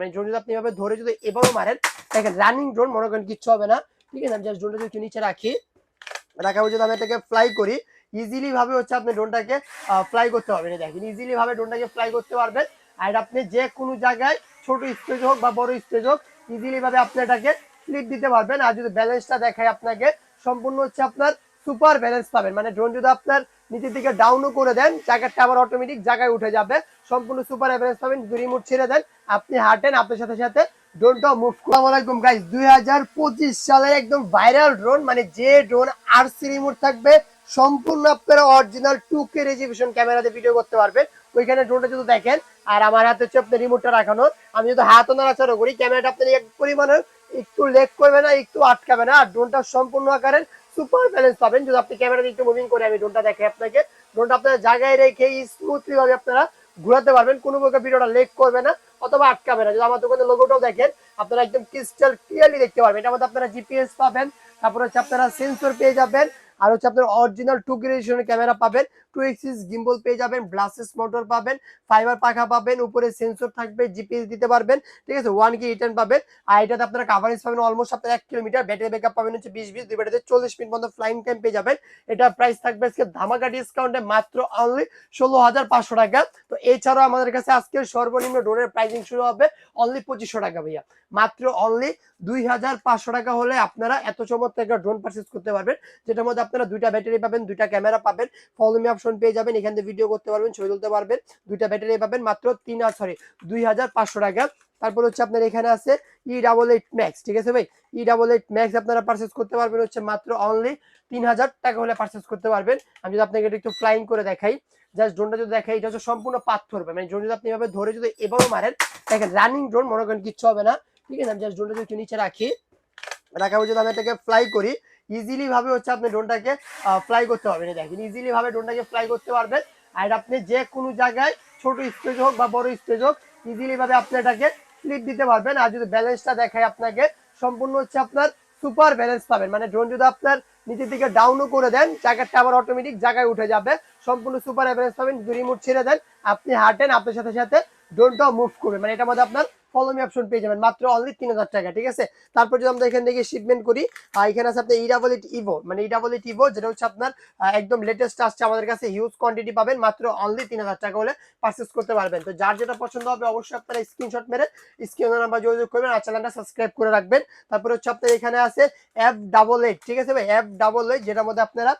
মানে ড্রোন যদি আপনি এভাবে ধরে যদি এভাবে মারেন দেখেন রানিং ড্রোন মনে করেন কিচ্ছু হবে না। ঠিক আছে, আমি জাস্ট ড্রোনটা যদি নিচে রাখি রাখা যদি আমি এটাকে ফ্লাই করি ইজিলি ভাবে হচ্ছে আপনি ড্রোনটাকে ফ্লাই করতে পারবেন। দেখেন ইজিলি ভাবে ড্রোনটাকে ফ্লাই করতে পারবেন। আর আপনি যে কোনো জায়গায় ছোট স্টেজ হোক বা বড় স্টেজ হোক ইজিলি ভাবে আপনি এটাকে ক্লিপ দিতে পারবেন। আর যদি ব্যালেন্সটা দেখায় আপনাকে, সম্পূর্ণ হচ্ছে আপনার সুপার ব্যালেন্স পাবেন। মানে ড্রোন যদি আপনার নিচের দিকে ডাউনও করে দেন, জায়গাটা আবার অটোমেটিক জায়গায় উঠে যাবে। সম্পূর্ণ সুপার ব্যালেন্স পাবেন যদি রিমোট ছেড়ে দেন। আপনি হাঁটেন, আপনার সাথে সাথে ড্রোনটাও মুভ আসসালামু আলাইকুম গাইস দুই হাজার পঁচিশ সালের একদম ভাইরাল ড্রোন মানে যে ড্রোন আরসি রিমোট থাকবে, সম্পূর্ণ আপনারা অরিজিনাল টু কে রেজিভিশন ক্যামেরাতে ভিডিও করতে পারবেন। ওইখানে ড্রোনটা যদি দেখেন, আর আমার হাতে হচ্ছে আপনার রিমোটটা রাখানো আমি যদি হাতও নাড়াচাড়া করি, ক্যামেরাটা আপনার এক পরিমাণে একটু লেগ করবে না, একটু আটকাবে না, আর ড্রোনটা সম্পূর্ণ আকারের সুপার ব্যালেন্স পাবেন। যদি আপনি ক্যামেরাতে একটু মুভিং করে আমি ড্রোনটা দেখে আপনাকে ড্রোনটা আপনারা জায়গায় রেখে স্মুথলি ভাবে আপনারা ঘোরাতে পারবেন, কোনো প্রকার ভিডিওটা লেগ করবে না। অথবা আটকাবে না। যদি আমার দোকানের লোগোটাও দেখেন, আপনারা একদম ক্রিস্টাল ক্লিয়ারলি দেখতে পারবেন। এটার মধ্যে আপনারা জিপিএস পাবেন, তারপরে হচ্ছে আপনারা সেন্সর পেয়ে যাবেন, আর হচ্ছে আপনার অরিজিনাল টু গ্রেজুয়েশনের ক্যামেরা পাবেন। টু এক্সিস গিম্বল পেয়ে যাবেন ব্লাসেস মোটর পাবেন ফাইবার পাখা পাবেন, উপরে সেন্সর থাকবে জিপিএস দিতে পারবেন, ঠিক আছে? ওয়ান কি রিটার্ন পাবেন, আর এটাতে আপনারা কাভারেজ পাবেন অলমোস্ট আপনার এক কিলোমিটার ব্যাটারি পাবেন হচ্ছে বিশ বিশ, দুই ব্যাটারিতে চল্লিশ মিনিট ফ্লাইং টাইম পেয়ে যাবেন। প্রাইস থাকবে আজকে ধামাকা ডিসকাউন্টে মাত্র অনলি ষোলো হাজার পাঁচশো টাকা। তো এছাড়াও আমাদের কাছে আজকে সর্বনিম্ন ডোরের প্রাইসিং শুরু হবে অনলি পঁচিশশো টাকা ভাইয়া। মাত্র অনলি দুই হাজার পাঁচশো টাকা হলে আপনারা এত চমৎকার ড্রোন পারচেস করতে পারবেন, যেটার মধ্যে আপনারা দুইটা ব্যাটারি পাবেন, দুইটা ক্যামেরা পাবেন ফলোমি অপশন পেয়ে যাবেন, এখান থেকে ভিডিও করতে পারবেন, ছবি তুলতে পারবেন, দুইটা ব্যাটারি পাবেন, মাত্র তিন আর সরি দুই হাজার পাঁচশো টাকা। তারপর হচ্ছে আপনার এখানে আছে ই ডাবল এইট ম্যাক্স ঠিক আছে ভাই? ই ডাবল এইট ম্যাক্স আপনারা পারচেস করতে পারবেন হচ্ছে মাত্র অনলি তিন হাজার টাকা হলে পারচেস করতে পারবেন। আমি যদি আপনাকে এটা একটু ফ্লাইং করে দেখাই জাস্ট ড্রোনটা যদি দেখাই, এটা হচ্ছে সম্পূর্ণ পাথর মানে ড্রোন যদি আপনি এভাবে ধরে যদি এভাবে মারেন, দেখেন রানিং ড্রোন মনে করেন কিচ্ছু হবে না, ঠিক আছে? আমি জাস্ট ড্রোনটা যদি নিচে রাখি রাখা যদি আমি এটাকে ফ্লাই করি ইজিলি ভাবে হচ্ছে আপনি ড্রোনটাকে ফ্লাই করতে পারবেন। দেখেন ইজিলি ভাবে ড্রোনটাকে ফ্লাই করতে পারবেন। আর আপনি যে কোনো জায়গায়, ছোট স্টেজ হোক বা বড় স্টেজ হোক ইজিলি ভাবে আপনি এটাকে ক্লিপ দিতে পারবেন। আর যদি ব্যালেন্সটা দেখায় আপনাকে, সম্পূর্ণ হচ্ছে আপনার সুপার ব্যালেন্স পাবেন। মানে ড্রোন যদি আপনার নিচের দিকে ডাউনও করে দেন, জায়গাটা আবার অটোমেটিক জায়গায় উঠে যাবে। সম্পূর্ণ সুপার ব্যালেন্স পাবেন, যদি রিমোট ছেড়ে দেন, আপনি হাঁটেন, আপনার সাথে সাথে ড্রোনটাও মুভ করবে। মানে এটার মধ্যে আপনার ফলোমি অপশন পেয়ে যাবেন। মাত্র অনলি তিন হাজার টাকা, ঠিক আছে? তারপর যদি আমরা এখান থেকে শিপমেন্ট করি এখানে আছে আপনার ইডাবলিট ইভো মানে ইডাবলিট ইভো যেটা হচ্ছে আপনার একদম লেটেস্ট আসছে আমাদের কাছে হিউজ কোয়ান্টিটি পাবেন, মাত্র অনলি তিন হাজার টাকা হলে পারচেস করতে পারবেন। তো যার যেটা পছন্দ হবে, অবশ্যই আপনারা স্ক্রিনশট মেরে স্ক্রিনের নাম্বার যোগাযোগ করবেন আর চ্যানেলটা সাবস্ক্রাইব করে রাখবেন। তারপর হচ্ছে আপনার এখানে আছে অ্যাপ ডাবল এইট ঠিক আছে ভাই? অ্যাপ ডাবল এইট যেটার মধ্যে আপনারা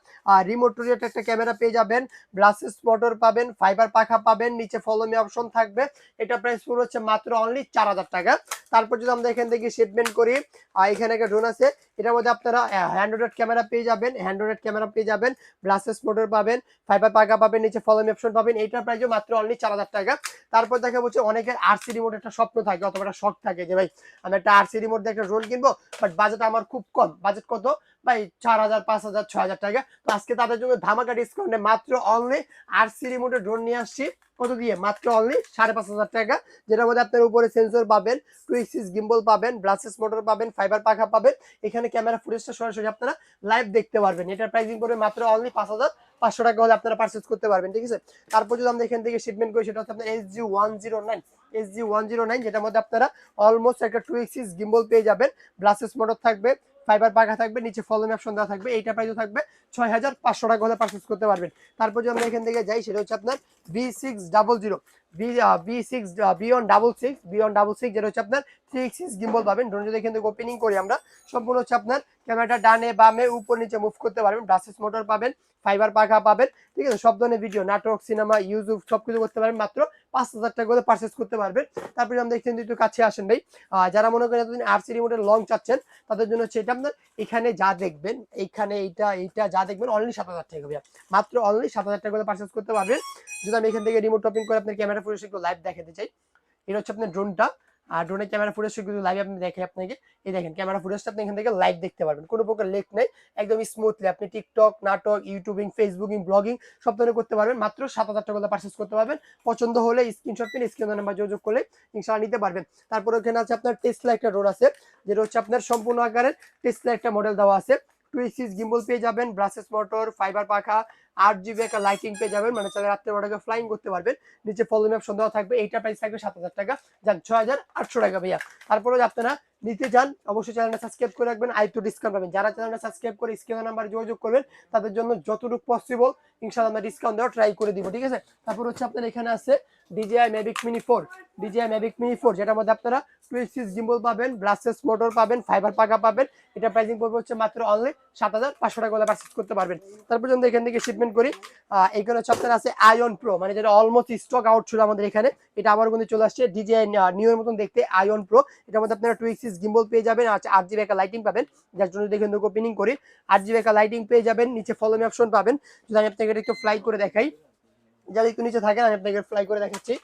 রিমোট রিলেটেড একটা ক্যামেরা পেয়ে যাবেন ব্লাসেস মোটর পাবেন ফাইবার পাখা পাবেন, নিচে ফলোমি অপশন থাকবে। এটা প্রাইস পুরো হচ্ছে মাত্র অনলি চার হাজার টাকা। তারপর যদি আমরা এখান থেকে শিপমেন্ট করি আর এখানে একটা ড্রোন আছে। এটার মধ্যে আপনারা হ্যান্ড্রয়েড ক্যামেরা পেয়ে যাবেন হ্যান্ড্রয়েড ক্যামেরা পেয়ে যাবেন ব্লাসেস মোটর পাবেন ফাইবার পাকা পাবেন, নিচে ফলোমি অপশন পাবেন। এইটার প্রাইসও মাত্র অনলি চার হাজার টাকা। তারপর দেখা বলছে অনেকের আরসি রিমোট একটা স্বপ্ন থাকে, অথবা একটা শখ থাকে যে, ভাই, আমি একটা আরসি রিমোট দিয়ে একটা ড্রোন কিনবো বাট বাজেট আমার খুব কম। বাজেট কত? ভাই, চার হাজার, পাঁচ হাজার, ছয় হাজার টাকা। তো আজকে তাদের জন্য ধামাকা ডিসকাউন্টে মাত্র অনলি আরসি রিমোটের ড্রোন নিয়ে আসছি। কত দিয়ে? মাত্র অনলি সাড়ে পাঁচ হাজার টাকা, যেটার মধ্যে আপনার উপরে সেন্সর পাবেন টু এক্সিস গিম্বল পাবেন ব্লাসেস মোটর পাবেন ফাইবার পাখা পাবেন। এখানে ক্যামেরা ফুটেজটা সরাসরি আপনারা লাইভ দেখতে পারবেন। এটার প্রাইসিং পড়বে মাত্র অনলি পাঁচ হাজার, পাঁচশো টাকা হলে আপনারা পারচেস করতে পারবেন, ঠিক আছে? তারপর যদি আমরা এখান থেকে শিপমেন্ট করি, সেটা হচ্ছে আপনার S G one zero nine S G one zero nine যেটার মধ্যে আপনারা অলমোস্ট একটা টু এক্সিস গিম্বল পেয়ে যাবেন। ব্লাসেস মোটর থাকবে ফাইবার পাকা থাকবে, নিচে ফলন অপশন দেওয়া থাকবে, এইটা প্রাইসও থাকবে ছয় হাজার পাঁচশো টাকা হলে পারচেস করতে পারবেন। তারপর যদি আমরা এখান থেকে যাই, সেটা হচ্ছে আপনার বি সিক্স ডাবল জিরো উপর, নিচে মুভ করতে মোটর পাবেন ফাইবার পাখা পাবেন, ঠিক আছে? সব ধরনের ভিডিও নাটক সিনেমা ইউটিউব সব কিছু করতে পারবেন। মাত্র পাঁচ হাজার টাকা করে পারচেস করতে পারবেন। তারপরে একটু কাছে আসেন যারা মনে করেন আরসি রিমোটের লং চাচ্ছেন, তাদের জন্য আপনার এখানে যা দেখবেন, এইখানে এইটা এইটা যা দেখবেন অনলি সাত হাজার টাকা মাত্র অনলি সাত হাজার টাকা করে পারচেস করতে পারবেন। যদি আমি এখান থেকে রিমোট ওপেন করে আপনার ক্যামেরা ফুটেজ একটু লাইভ দেখাতে চাই। এটা হচ্ছে আপনার ড্রোনটা আর ড্রোনের ক্যামেরা ফুটেজ কিন্তু লাইভ আপনি দেখে আপনাকে, এই দেখেন, ক্যামেরা ফুটেজটা আপনি এখান থেকে লাইভ দেখতে পারবেন। কোনো প্রকার লেক নেই, একদম স্মুথলি আপনি টিকটক নাটক ইউটিউবিং ফেসবুকিং ব্লগিং সব ধরনের করতে পারবেন। মাত্র সাত হাজার টাকা পারচেস করতে পারবেন। পছন্দ হলে স্ক্রিনশট পেন স্ক্রিন নাম্বার যোগাযোগ করলে ইনশাআল্লাহ নিতে পারবেন। তারপর ওখানে আছে আপনার টেসলা একটা ড্রোন আছে, যেটা হচ্ছে আপনার সম্পূর্ণ আকারের টেসলা একটা মডেল দেওয়া আছে। টু এক্সিস গিম্বল পেয়ে যাবেন ব্রাসেস মোটর ফাইবার পাখা আট জিবি একটা লাইটিং পেয়ে যাবেন মানে চাইলে রাত্রে ওটাকে ফ্লাইং করতে পারবেন। নিচে ফলোমি অপশন থাকবে, এইটা প্রাইস থাকবে সাত হাজার টাকা। যান ছয় হাজার আটশো টাকা ভাইয়া। তারপরে আপনারা নিতে চান, অবশ্যই চ্যানেলটা সাবস্ক্রাইব করে রাখবেন। আই তো ডিসকাউন্ট পাবেন। যারা চ্যানেলটা সাবস্ক্রাইব করে স্ক্রিনের নাম্বার যোগাযোগ করবেন, তাদের জন্য যতটুকু পসিবল ইনশাআল্লাহ আমরা ডিসকাউন্ট দেওয়া ট্রাই করে দিব, ঠিক আছে? তারপর হচ্ছে আপনার এখানে আছে DJI Mavic mini four DJI Mavic mini four যেটার মধ্যে আপনারা টুয়েলভ সিক্স জিম্বল পাবেন ব্লাসেস মোটর পাবেন ফাইবার পাকা পাবেন। এটা প্রাইসিং পড়বে হচ্ছে মাত্র অনলি সাত হাজার পাঁচশো টাকা করে পারচেস করতে পারবেন। তারপর যদি এখান থেকে শিপমেন্ট করি। এখানে হচ্ছে আপনার আছে আয়ন প্রো মানে যেটা অলমোস্ট স্টক আউট ছিল আমাদের এখানে। এটা আবার কিন্তু চলে আসছে ডিজিআই নিউ এর মতন দেখতে আয়ন প্রো এটার মধ্যে আপনারা টুয়েলভ গিম্বল পেয়ে যাবেন, আর আট জিবি একটা লাইটিং পাবেন। যার জন্য দেখে ওপেনিং করি। আট জিবি একটা লাইটিং পেয়ে যাবেন, নিচে ফলোমি অপশন পাবেন। যদি আমি আপনাকে একটু ফ্লাই করে দেখাই। যারা একটু নিচে থাকেন, আমি আপনাকে ফ্লাই করে দেখাচ্ছি।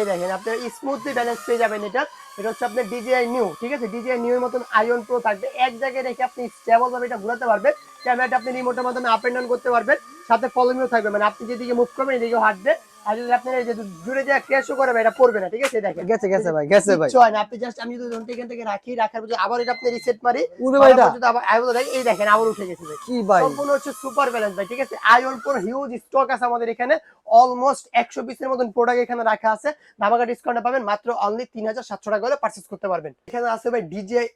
এই দেখেন, আপনার স্মুথলি ব্যালেন্স পেয়ে যাবেন এটা। এটা হচ্ছে আপনার ডিজিআই নিউ ঠিক আছে? ডিজিআই নিউ এর মতন আয়ন প্রো থাকবে। এক জায়গায় রেখে আপনি স্টেবল ভাবে এটা ঘোরাতে পারবেন। ক্যামেরাটা আপনি রিমোটের মাধ্যমে আপ এন্ড ডাউন করতে পারবেন। সাথে ফলোমিও থাকবে। মানে আপনি যেদিকে মুভ করবেন এদিকে হাঁটবে। আর যদি আপনার এই যে জুড়ে যে ক্যাশও করবে এটা পড়বে না ঠিক আছে? দেখেন। গেছে গেছে ভাই গেছে ভাই। কিচ্ছু না আপনি জাস্ট আমি যদি ধরুন এখান থেকে রাখি রাখার পর আবার এটা আপনি রিসেট মারি উঠবে ভাই এটা। যদি আবার আবার দেখেন, এই দেখেন আবার উঠে গেছে ভাই। কি ভাই? সম্পূর্ণ হচ্ছে সুপার ব্যালেন্স ভাই ঠিক আছে? আয়ন প্রো হিউজ স্টক আছে আমাদের এখানে। অলমোস্ট একশো পিসের মতন প্রোডাক্ট এখানে রাখা আছে। ধামাকা ডিসকাউন্টে পাবেন মাত্র অনলি তিন হাজার সাতশো টাকা হলে পার্চেস করতে পারবেন। এখানে আছে ভাই ডিজিআই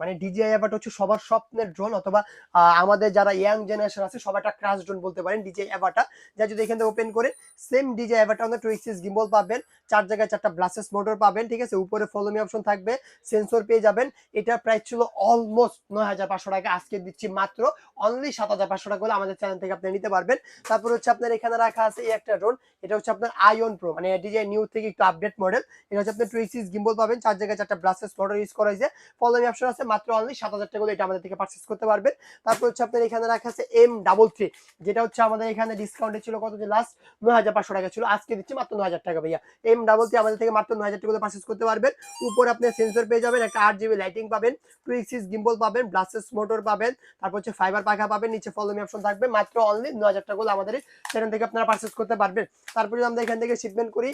মানে ডিজিআই হচ্ছে সবার স্বপ্নের ড্রোন অথবা আহ, আমাদের যারা ইয়াং জেনারেশন আছে সবাই একটা ক্রাশ ড্রোন বলতে পারেন ডিজিআই এভাটা যা যদি এখান থেকে ওপেন করে সেম আমাদের টু এক্সিস গিম্বল পাবেন, চার জায়গায় চারটা ব্লাসেস মোটর পাবেন, ঠিক আছে? উপরে ফলোমি অপশন থাকবে সেন্সর পেয়ে যাবেন। এটার প্রাইস ছিল অলমোস্ট নয় হাজার পাঁচশো টাকা, আজকে দিচ্ছি মাত্র অনলি সাত হাজার পাঁচশো টাকা হলে আমাদের চ্যানেল থেকে আপনি নিতে পারবেন। তারপর হচ্ছে আপনার এখানে রাখা আছে এই একটা ড্রোন এটা হচ্ছে আপনার প্রো মানে নিউ থেকে একটু আপডেট মডেল এটা হচ্ছে আপনার টুইসিস গিম্বল পাবেন, চার জায়গায় চারটা ব্লাসেস মোটর ইউজ করা হয়েছে। ফলোমি অপশন আছে, মাত্র অনলি সাত হাজার টাকা হলে এটা আমাদের থেকে পারচেস করতে পারবেন। তারপর হচ্ছে আপনার এখানে রাখা আছে এম ডাবল থ্রি যেটা হচ্ছে আমাদের এখানে ডিসকাউন্টে ছিল কত যে লাস্ট নয় হাজার পাঁচশো টাকা ছিল, আজকে দিচ্ছি মাত্র নয় হাজার টাকা ভাইয়া। এম ডাবল আমাদের থেকে মাত্র নয় হাজার টাকা পারচেস করতে পারবেন। উপরে আপনি সেন্সর পেয়ে যাবেন, একটা আট জিবি লাইটিং পাবেন টু এক্সিস গিম্বল পাবেন ব্লাসেস মোটর পাবেন, তারপর হচ্ছে ফাইবার পাখা পাবেন, নিচে ফলোমি অপশন থাকবে, মাত্র অনলি নয় হাজার টাকা আমাদের চ্যানেল থেকে আপনারা পারচেস করতে পারবেন। তারপরে আমরা এখান থেকে শিপমেন্ট করি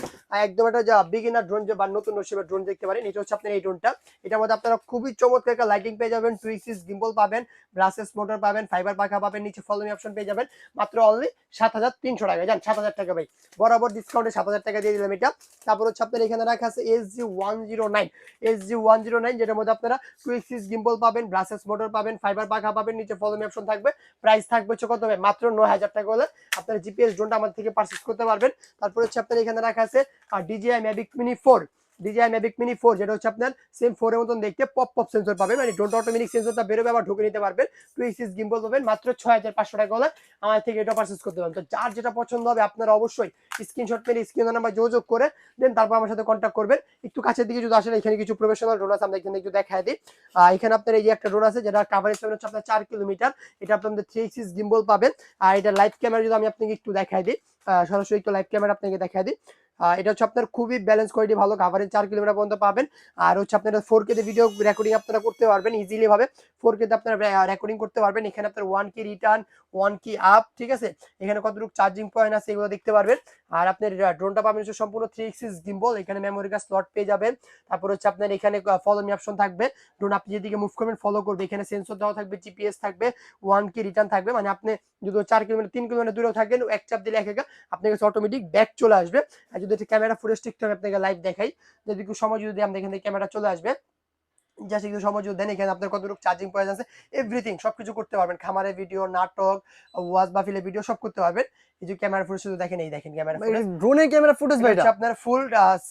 একদম একটা যা বিগিনার ড্রোন যে বা নতুন নসিবের ড্রোন দেখতে পারেন, এটা হচ্ছে আপনার এই ড্রোনটা এটার মধ্যে আপনারা খুবই চমৎকার একটা লাইটিং পেয়ে যাবেন টু এক্সিস গিম্বল পাবেন ব্লাসেস মোটর পাবেন ফাইবার পাখা পাবেন, নিচে ফলোমি অপশন পেয়ে যাবেন, মাত্র অনলি সাত হাজার তিনশো টাকা যান, সাত হাজার টাকা ভাই বরাবর ডিসকাউন্টে সাত হাজার টাকা দিয়ে দিলাম এটা। তারপর হচ্ছে আপনার এখানে রাখা আছে S G one zero nine S G one zero nine যেটার মধ্যে আপনারা টু এক্সিস গিম্বল পাবেন ব্রাসেস মোটর পাবেন ফাইবার পাখা পাবেন, নিচে ফলমি অপশন থাকবে প্রাইস থাকবে হচ্ছে কত হবে মাত্র নয় হাজার টাকা হলে আপনার জিপিএস ড্রোনটা আমাদের থেকে পারচেস করতে পারবেন। তারপর হচ্ছে আপনার এখানে রাখা আছে, আর DJI Mavic mini four DJI Mavic mini four যেটা হচ্ছে আপনার সেম ফোরের মতন দেখতে পপ পপ সেন্সর পাবেন। মানে ড্রোনটা অটোমেটিক সেন্সরটা বেরোবে, আবার ঢুকে নিতে পারবেন। টু এক্সিস গিম্বল পাবেন, মাত্র ছয় হাজার পাঁচশো টাকা হলে আমাদের থেকে এটা পারচেস করতে পারবেন তো যার যেটা পছন্দ হবে, আপনারা অবশ্যই স্ক্রিনশট মেরে স্ক্রিন নাম্বার যোগাযোগ করে দেন, তারপর আমার সাথে কন্ট্যাক্ট করবেন। একটু কাছের দিকে যদি আসেন, এখানে কিছু প্রফেশনাল ড্রোন আছে, আমরা এখানে একটু দেখায় দিই। এখানে আপনার এই যে একটা ড্রোন আছে, যেটা কাভারেজ হচ্ছে আপনার চার কিলোমিটার, এটা আপনাদের থ্রি এক্সিস গিম্বল পাবেন। আর এটা লাইভ ক্যামেরা যদি আমি আপনাকে একটু দেখাই দিই সরাসরি একটু লাইভ ক্যামেরা আপনাকে দেখাই দিই। এটা হচ্ছে আপনার খুবই ব্যালেন্স কোয়ালিটি ভালো কাভারেজ চার কিলোমিটার পর্যন্ত পাবেন। আর হচ্ছে আপনারা ফোর কে ভিডিও রেকর্ডিং আপনারা করতে পারবেন ইজিলি ভাবে। ফোর কে আপনারা রেকর্ডিং করতে পারবেন। এখানে আপনার ওয়ান কি রিটার্ন ওয়ান কি আপ ঠিক আছে? এখানে কতটুকু চার্জিং পয়েন্ট আছে এগুলো দেখতে পারবেন। আর আপনার ড্রোনটা পাবেন হচ্ছে সম্পূর্ণ থ্রি এক্সিস গিম্বল এখানে মেমোরি কার্ড স্লট পেয়ে যাবেন। তারপর হচ্ছে আপনার এখানে ফলো মি অপশন থাকবে। ড্রোন আপনি যেদিকে মুভ করবেন ফলো করবে। এখানে সেন্সর দেওয়া থাকবে জিপিএস থাকবে ওয়ান কি রিটার্ন থাকবে। মানে আপনি যদি চার কিলোমিটার, তিন কিলোমিটার দূরেও থাকেন, এক চাপ দিলে এক একা আপনার কাছে অটোমেটিক ব্যাক চলে আসবে। যদি ক্যামেরা ফুটেজ টিকটক আপনাকে লাইভ দেখাই, যদি একটু সময় যদি আমরা এখান ক্যামেরা চলে আসবে। জাস্ট একটু সময় দেন এখানে আপনার কতটুকু চার্জিং পয়েন্ট আছে এভরিথিং সবকিছু করতে পারবেন। খামারের ভিডিও নাটক ওয়াজ বাফিলের ভিডিও সব করতে পারবেন। এই যে ক্যামেরা ফুটেজ শুধু দেখেন এই দেখেন ক্যামেরা ড্রোনের ক্যামেরা ফুটেজ ভাই এটা? আপনার full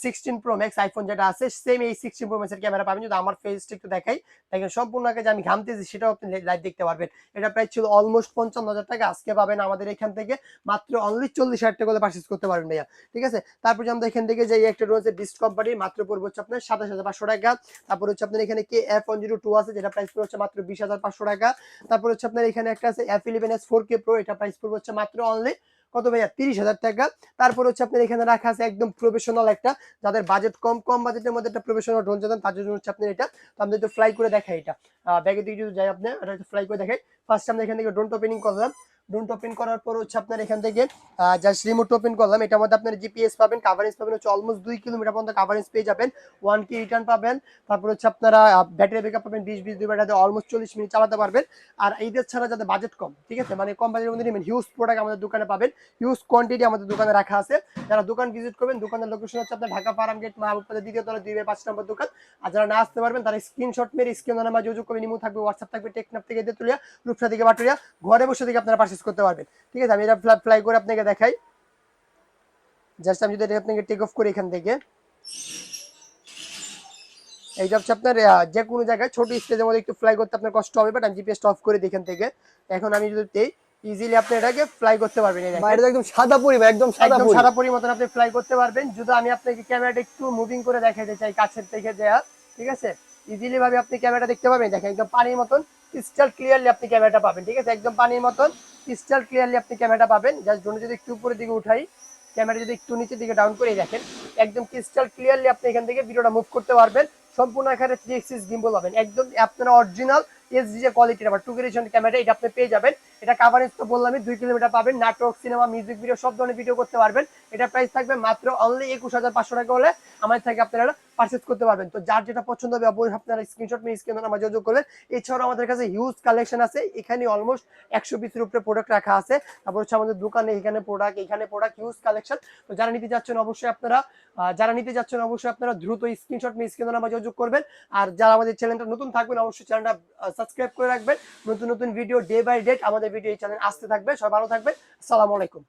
sixteen pro max iPhone যেটা আছে সেম এই সিক্সটিন প্রো ম্যাক্সের ক্যামেরা পাবেন। যদি আমার ফেসটা একটু দেখাই দেখেন সম্পূর্ণ আগে যে আমি ঘামতেছি সেটাও আপনি লাইভ দেখতে পারবেন। এটা প্রাইস ছিল অলমোস্ট পঞ্চান্ন হাজার টাকা আজকে পাবেন আমাদের এখান থেকে মাত্র অনলি চল্লিশ হাজার টাকা পারচেস করতে পারবেন ভাইয়া। ঠিক আছে? তারপর আমরা এখান থেকে যে একটা রয়েছে ডিস্ক কোম্পানির মাত্র পড়বে হচ্ছে আপনার সাতাশ হাজার পাঁচশো টাকা। তারপর হচ্ছে আপনার এখানে K F one zero two আছে, যেটা প্রাইস পড়বে হচ্ছে মাত্র বিশ হাজার পাঁচশো টাকা। তারপর হচ্ছে আপনার এখানে একটা আছে F eleven S four K pro এটা প্রাইস পড়বে হচ্ছে মাত্র অনলি কত ভাইয়া? তিরিশ হাজার টাকা। তারপর হচ্ছে আপনার এখানে রাখা আছে একদম প্রফেশনাল একটা, যাদের বাজেট কম কম বাজেটের মধ্যে একটা প্রফেশনাল ড্রোন চান তার জন্য হচ্ছে আপনার এটা। তো আমরা একটু ফ্লাই করে দেখাই এটা। ব্যাগের দিকে যদি যাই আপনি ফ্লাই করে দেখাই। ফার্স্ট আমরা এখান থেকে ড্রোনটা ওপেনিং করলাম। ড্রোনটা ওপেন করার পর হচ্ছে আপনার এখান থেকে জাস্ট রিমোট ওপেন করলাম। এটার মধ্যে আপনার জিপিএস পাবেন কাভারেজ পাবেন, হচ্ছে অলমোস্ট দুই কিলোমিটার পর্যন্ত কাভারেজ পেয়ে যাবেন। ওয়ান কি রিটার্ন পাবেন, তারপর হচ্ছে আপনারা ব্যাটারি ব্যাকআপ পাবেন, বিশ বিশ দুই ব্যাটারি অলমোস্ট চল্লিশ মিনিট চালাতে পারবেন। আর এইদের ছাড়া যাতে বাজেট কম, ঠিক আছে? মানে কম বাজেটের মধ্যে নেবেন হিউজ প্রোডাক্ট আমাদের দোকানে পাবেন হিউজ কোয়ান্টিটি আমাদের দোকানে রাখা আছে। যারা দোকান ভিজিট করবেন, দোকানের লোকেশন হচ্ছে আপনার ঢাকা ফার্ম গেট মাহবুব দ্বিতীয় তলা দুই পাঁচ নম্বর দোকান। আর যারা না আসতে পারবেন, তারা স্ক্রিনশট মেরে স্ক্রিন নাম্বার যোগাযোগ করে নিমু থাকবে হোয়াটসঅ্যাপ থাকবে টেকনাপ থেকে তেতুলিয়া রূপসা থেকে বাটুরিয়া ঘরে বসে থেকে আপনারা পারচেস করতে পারবেন। ঠিক আছে আমি এটা ফ্লাই করে আপনাকে দেখাই। জাস্ট আমি যদি এটা আপনাকে টেক অফ করি এখান থেকে। এইটা হচ্ছে আপনার যে কোনো জায়গায় ছোট স্টেজের মধ্যে একটু ফ্লাই করতে আপনার কষ্ট হবে বাট আমি জিপিএস অফ করে দিই এখান থেকে। এখন আমি যদি ইজিলি আপনি এটাকে ফ্লাই করতে পারবেন এই। এটা একদম সাদা পরি একদম সাদা পরি। সারা পরিমতন আপনি ফ্লাই করতে পারবেন। যদি আমি আপনাকে ক্যামেরাটা একটু মুভিং করে দেখাতে চাই কাছের থেকে দেয়া ঠিক আছে? ইজিলি ভাবে আপনি ক্যামেরাটা দেখতে পাবেন দেখেন একদম পানির মতন ক্রিস্টাল ক্লিয়ারলি আপনি ক্যামেরাটা পাবেন, ঠিক আছে? একদম পানির মতন ক্রিস্টাল ক্লিয়ারলি আপনি ক্যামেরাটা পাবেন। জাস্ট ড্রোন যদি একটু উপরের দিকে উঠাই ক্যামেরা যদি একটু নিচের দিকে ডাউন করে, দেখেন, একদম ক্রিস্টাল ক্লিয়ারলি আপনি এখান থেকে ভিডিওটা মুভ করতে পারবেন। সম্পূর্ণ এখানে থ্রি এক্সিস গিম্বল পাবেন। একদম আপনারা অরিজিনাল এসডি যে কোয়ালিটির আবার টু গেরেশন ক্যামেরা এটা আপনি পেয়ে যাবেন। এটা কাভারেজ তো বললামই, দুই কিলোমিটার পাবেন। নাটক সিনেমা মিউজিক ভিডিও সব ধরনের ভিডিও করতে পারবেন। এটা প্রাইস থাকবে মাত্র অনলি একুশ হাজার পাঁচশো টাকা হলে আমাদের থেকে আপনারা পারচেস করতে পারবেন। তো যার যেটা পছন্দ হবে অবশ্যই আপনারা স্ক্রিনশট নিয়ে স্ক্রিন নাম্বার যোগাযোগ করবেন। এছাড়াও আমাদের কাছে হিউজ কালেকশন আছে। এখানে অলমোস্ট একশো পিসের উপরে প্রোডাক্ট রাখা আছে। তারপর হচ্ছে আমাদের দোকানে এখানে প্রোডাক্ট এখানে প্রোডাক্ট হিউজ কালেকশন তো যারা নিতে যাচ্ছেন অবশ্যই আপনারা যারা নিতে যাচ্ছেন অবশ্যই আপনারা দ্রুত স্ক্রিনশট নিয়ে স্ক্রিন নাম্বার যোগাযোগ করবেন। আর যারা আমাদের চ্যানেলটা নতুন থাকবেন, অবশ্যই চ্যানেলটা সাবস্ক্রাইব করে রাখবেন। নতুন নতুন ভিডিও ডে বাই ডেট আমাদের ভিডিও এই চ্যানেল আসতে থাকবে। সবাই ভালো থাকবেন। সালাম আলাইকুম।